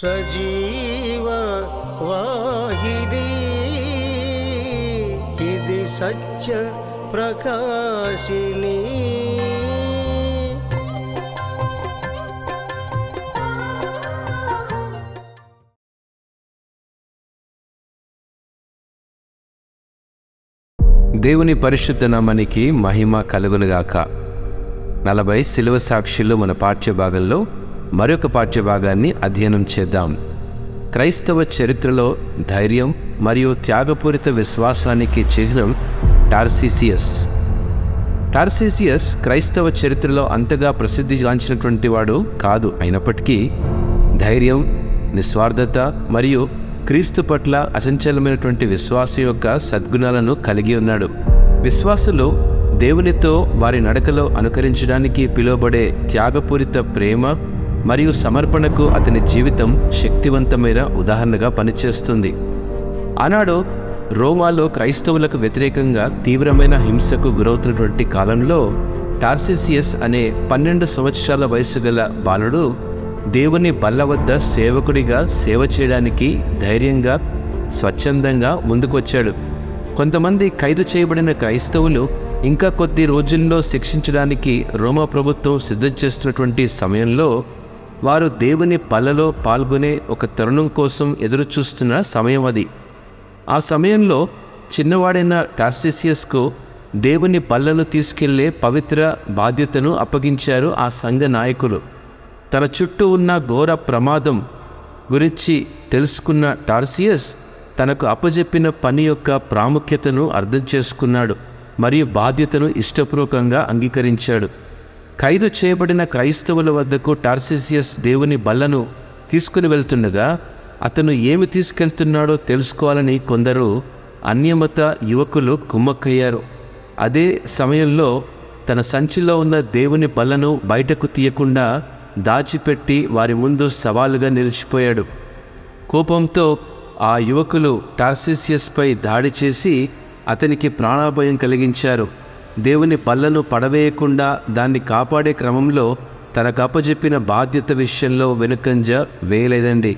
సజీవ వాహిని ఇది సత్య ప్రకాశిని దేవుని పరిశుద్ధ నామానికి మహిమ కలుగునుగాక. నలభై శిలువ సాక్షులు మన పాఠ్యభాగంలో మరొక పాఠ్యభాగాన్ని అధ్యయనం చేద్దాం. క్రైస్తవ చరిత్రలో ధైర్యం మరియు త్యాగపూరిత విశ్వాసానికి చిహ్నం టార్సిసియస్. టార్సిసియస్ క్రైస్తవ చరిత్రలో అంతగా ప్రసిద్ధిగాంచినటువంటి వాడు కాదు. అయినప్పటికీ ధైర్యం నిస్వార్థత మరియు క్రీస్తు పట్ల అచంచలమైనటువంటి విశ్వాసం యొక్క సద్గుణాలను కలిగి ఉన్నాడు. విశ్వాసులు దేవునితో వారి నడకలో అనుకరించడానికి పిలువబడే త్యాగపూరిత ప్రేమ మరియు సమర్పణకు అతని జీవితం శక్తివంతమైన ఉదాహరణగా పనిచేస్తుంది. ఆనాడు రోమాలో క్రైస్తవులకు వ్యతిరేకంగా తీవ్రమైన హింసకు గురవుతున్నటువంటి కాలంలో టార్సిసియస్ అనే పన్నెండు సంవత్సరాల వయసు గల బాలుడు దేవుని బల్ల వద్ద సేవకుడిగా సేవ చేయడానికి ధైర్యంగా స్వచ్ఛందంగా ముందుకొచ్చాడు. కొంతమంది ఖైదు చేయబడిన క్రైస్తవులు ఇంకా కొద్ది రోజుల్లో శిక్షించడానికి రోమా ప్రభుత్వం సిద్ధం చేస్తున్నటువంటి సమయంలో వారు దేవుని పలలో పాల్గొనే ఒక తరుణం కోసం ఎదురుచూస్తున్న సమయం అది. ఆ సమయంలో చిన్నవాడైన టార్సిసియస్కు దేవుని పళ్ళను తీసుకెళ్ళే పవిత్ర బాధ్యతను అప్పగించారు ఆ సంఘ నాయకులు. తన చుట్టూ ఉన్న ఘోర ప్రమాదం గురించి తెలుసుకున్న టార్సియస్ తనకు అప్పజెప్పిన పని యొక్క ప్రాముఖ్యతను అర్థం చేసుకున్నాడు మరియు బాధ్యతను ఇష్టపూర్వకంగా అంగీకరించాడు. ఖైదు చేయబడిన క్రైస్తవుల వద్దకు టార్సిసియస్ దేవుని బల్లను తీసుకుని వెళ్తుండగా అతను ఏమి తీసుకెళ్తున్నాడో తెలుసుకోవాలని కొందరు అన్యమత యువకులు కుమ్మక్కయ్యారు. అదే సమయంలో తన సంచిలో ఉన్న దేవుని బల్లను బయటకు తీయకుండా దాచిపెట్టి వారి ముందు సవాలుగా నిలిచిపోయాడు. కోపంతో ఆ యువకులు టార్సిసియస్పై దాడి చేసి అతనికి ప్రాణాభయం కలిగించారు. దేవుని పళ్ళను పడవేయకుండా దాన్ని కాపాడే క్రమంలో తనకు అప్పజెప్పిన బాధ్యత విషయంలో వెనుకంజ వేయలేదండి.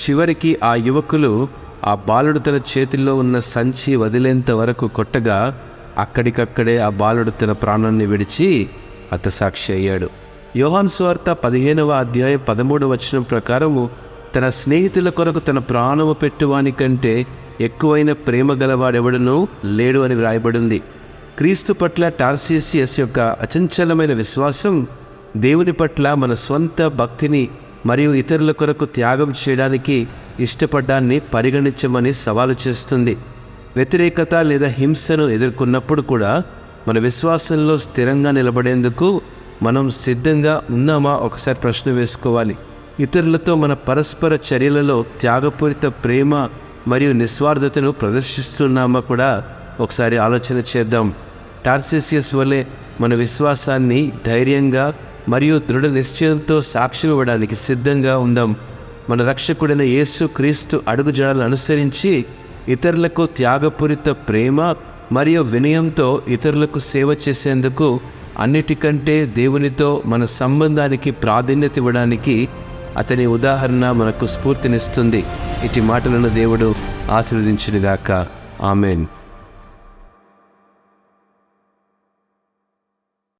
చివరికి ఆ యువకులు ఆ బాలుడు తన చేతిలో ఉన్న సంచి వదిలేంత వరకు కొట్టగా అక్కడికక్కడే ఆ బాలుడు తన ప్రాణాన్ని విడిచి హతసాక్షి అయ్యాడు. యోహాన్ స్వార్త పదిహేనవ అధ్యాయం పదమూడు వచనం ప్రకారము తన స్నేహితుల కొరకు తన ప్రాణము పెట్టువాని కంటే ఎక్కువైన ప్రేమ గలవాడెవడనూ లేడు అని వ్రాయబడింది. క్రీస్తు పట్ల టార్సిసియస్ యొక్క అచంచలమైన విశ్వాసం దేవుని పట్ల మన స్వంత భక్తిని మరియు ఇతరుల కొరకు త్యాగం చేయడానికి ఇష్టపడ్డాన్ని పరిగణించమని సవాలు చేస్తుంది. వ్యతిరేకత లేదా హింసను ఎదుర్కొన్నప్పుడు కూడా మన విశ్వాసంలో స్థిరంగా నిలబడేందుకు మనం సిద్ధంగా ఉన్నామా? ఒకసారి ప్రశ్న వేసుకోవాలి. ఇతరులతో మన పరస్పర చర్యలలో త్యాగపూరిత ప్రేమ మరియు నిస్వార్థతను ప్రదర్శిస్తున్నామా కూడా ఒకసారి ఆలోచన చేద్దాం. టార్సిసియస్ వలె మన విశ్వాసాన్ని ధైర్యంగా మరియు దృఢ నిశ్చయంతో సాక్ష్యం ఇవ్వడానికి సిద్ధంగా ఉందాం. మన రక్షకుడైన యేసు క్రీస్తు అడుగుజాడలను అనుసరించి ఇతరులకు త్యాగపూరిత ప్రేమ మరియు వినయంతో ఇతరులకు సేవ చేసేందుకు అన్నిటికంటే దేవునితో మన సంబంధానికి ప్రాధాన్యత ఇవ్వడానికి అతని ఉదాహరణ మనకు స్ఫూర్తినిస్తుంది. ఇటు మాటలను దేవుడు ఆశీర్వదించినగాక. ఆమెన్.